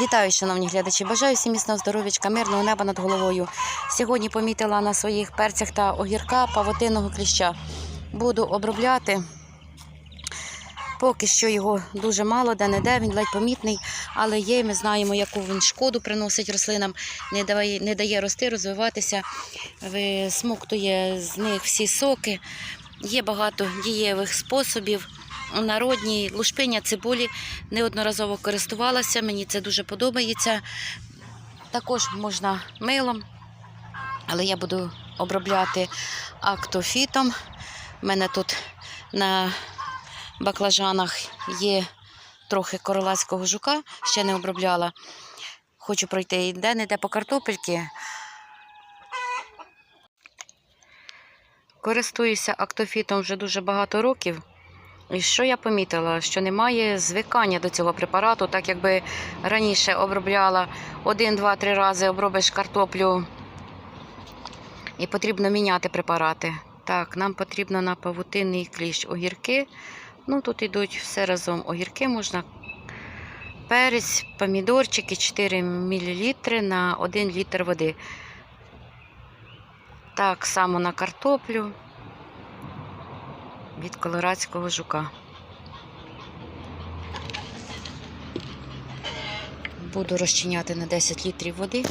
Вітаю, шановні глядачі! Бажаю всім міцного здоров'ячка, мирного неба над головою. Сьогодні помітила на своїх перцях та огірка павутинного кліща. Буду обробляти. Поки що його дуже мало, де-не-де, він ледь помітний, але є, ми знаємо, яку він шкоду приносить рослинам, не дає, не дає рости, розвиватися, висмоктує з них всі соки. Є багато дієвих способів. Народні лушпиня цибулі неодноразово користувалася, мені це дуже подобається. Також можна милом, але я буду обробляти актофітом. У мене тут на баклажанах є трохи королацького жука, ще не обробляла. Хочу пройти і де-не-де по картопельки. Користуюся актофітом вже дуже багато років. І що я помітила? Що немає звикання до цього препарату, так якби раніше обробляла один, два, три рази обробиш картоплю і потрібно міняти препарати. Так, нам потрібно на павутинний кліщ огірки. Ну, тут йдуть все разом. Огірки можна. Перець, помідорчики 4 мл на 1 літр води. Так само на картоплю від колорадського жука. Буду розчиняти на 10 літрів води.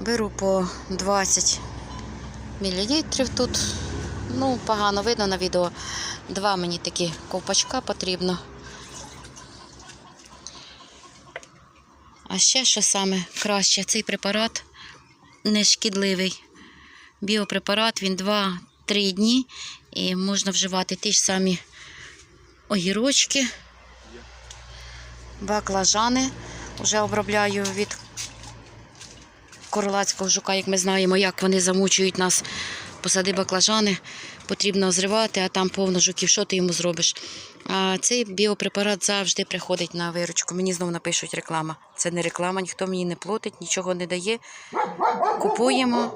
Беру по 20 мл тут. Ну, погано видно на відео. Два мені такі ковпачка потрібно. А ще що саме краще, цей препарат не шкідливий. Біопрепарат, він 2-3 дні і можна вживати ті ж самі огірочки, баклажани. Вже обробляю від королацького жука, як ми знаємо, як вони замучують нас. Посади баклажани, потрібно зривати, а там повно жуків, що ти йому зробиш. А цей біопрепарат завжди приходить на виручку. Мені знову напишуть реклама. Це не реклама, ніхто мені не платить, нічого не дає. Купуємо.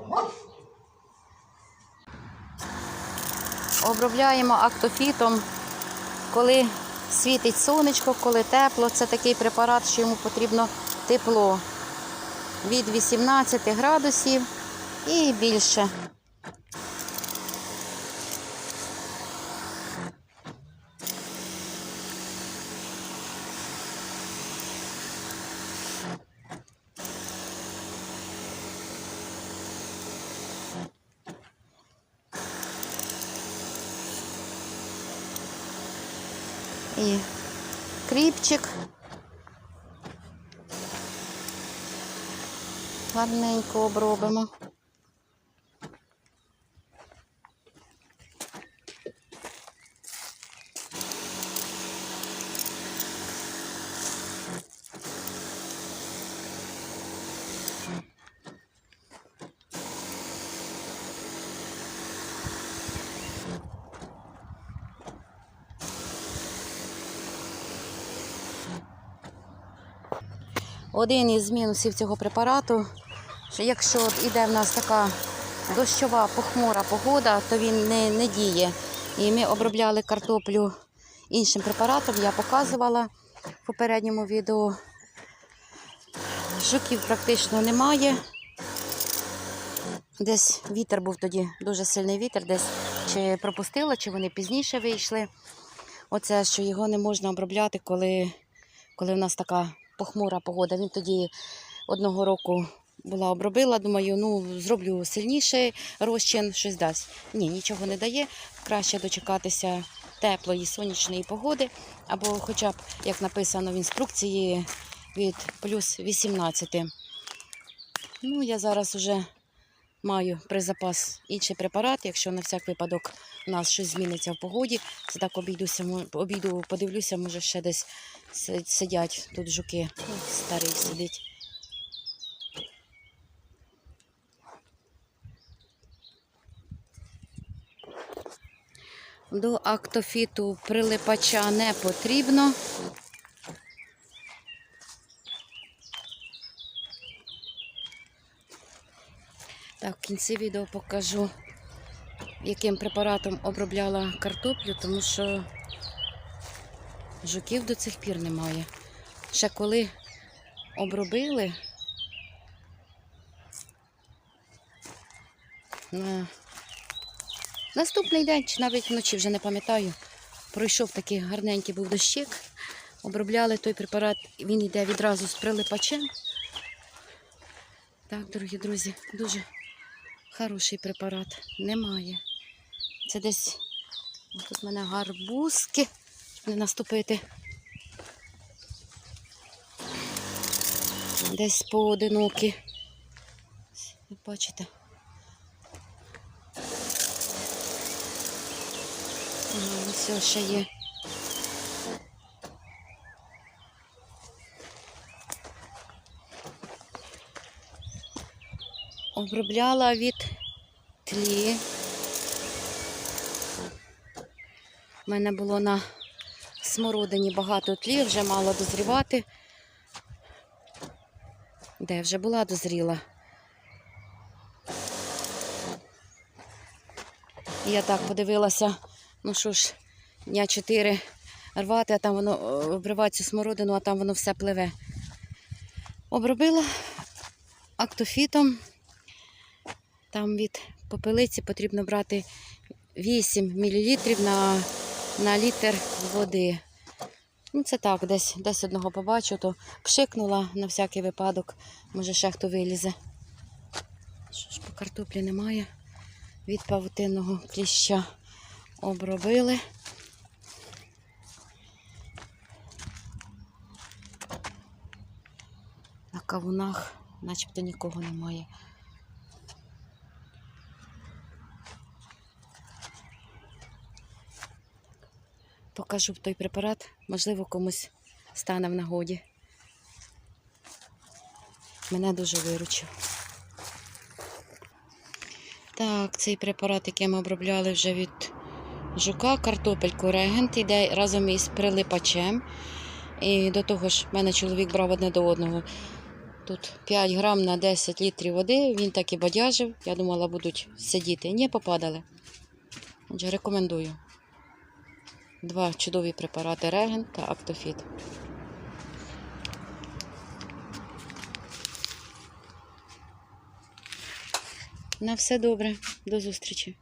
Обробляємо актофітом, коли світить сонечко, коли тепло. Це такий препарат, що йому потрібно тепло від 18 градусів і більше. І кріпчик. Гарненько обробимо. Один із мінусів цього препарату, що якщо іде в нас така дощова похмура погода, то він не, не діє. І ми обробляли картоплю іншим препаратом, я показувала в попередньому відео. Жуків практично немає. Десь вітер був тоді, дуже сильний вітер, десь чи пропустила, чи вони пізніше вийшли. Оце, що його не можна обробляти, коли, коли в нас така похмура погода. Він тоді одного року була обробила. Думаю, ну зроблю сильніший розчин, щось дасть. Ні, нічого не дає. Краще дочекатися теплої сонячної погоди, або хоча б, як написано в інструкції, від плюс 18. Ну, я зараз вже маю при запас інший препарат, якщо на всяк випадок у нас щось зміниться в погоді. Це так обійдуся, обійду, подивлюся, може ще десь сидять тут жуки. Старий сидить. До актофіту прилипача не потрібно. Так, в кінці відео покажу, яким препаратом обробляла картоплю, тому що Жуків до цих пір немає. Ще коли обробили, на наступний день, чи навіть вночі вже не пам'ятаю, пройшов такий гарненький був дощик. Обробляли той препарат, він йде відразу з прилипачем. Так, дорогі друзі, дуже хороший препарат. Немає. Це десь тут в мене гарбузки, не наступити. Десь поодинокі. Ви бачите. Ось ще є. Обробляла від тлі. У мене було на смородині багато тлі, вже мало дозрівати. Де вже була дозріла. Я так подивилася, ну що ж, дня чотири рвати, а там воно е, обривати цю смородину, а там воно все пливе. Обробила актофітом. Там від попелиці потрібно брати 8 мл на, на літр води. Ну, це так, десь, десь одного побачу, то пшикнула на всякий випадок. Може ще хто вилізе. Що ж, по картоплі немає. Від павутинного кліща обробили. На кавунах начебто нікого немає. Покажу той препарат, можливо, комусь стане в нагоді. Мене дуже виручив. Так, цей препарат, який ми обробляли вже від жука, картопельку регент, йде разом із прилипачем. І до того ж, в мене чоловік брав одне до одного. Тут 5 грам на 10 літрів води, він так і бадяжив. Я думала, будуть сидіти. Ні, попадали. Отже, рекомендую. Два чудові препарати Реген та Актофіт. На все добре. До зустрічі.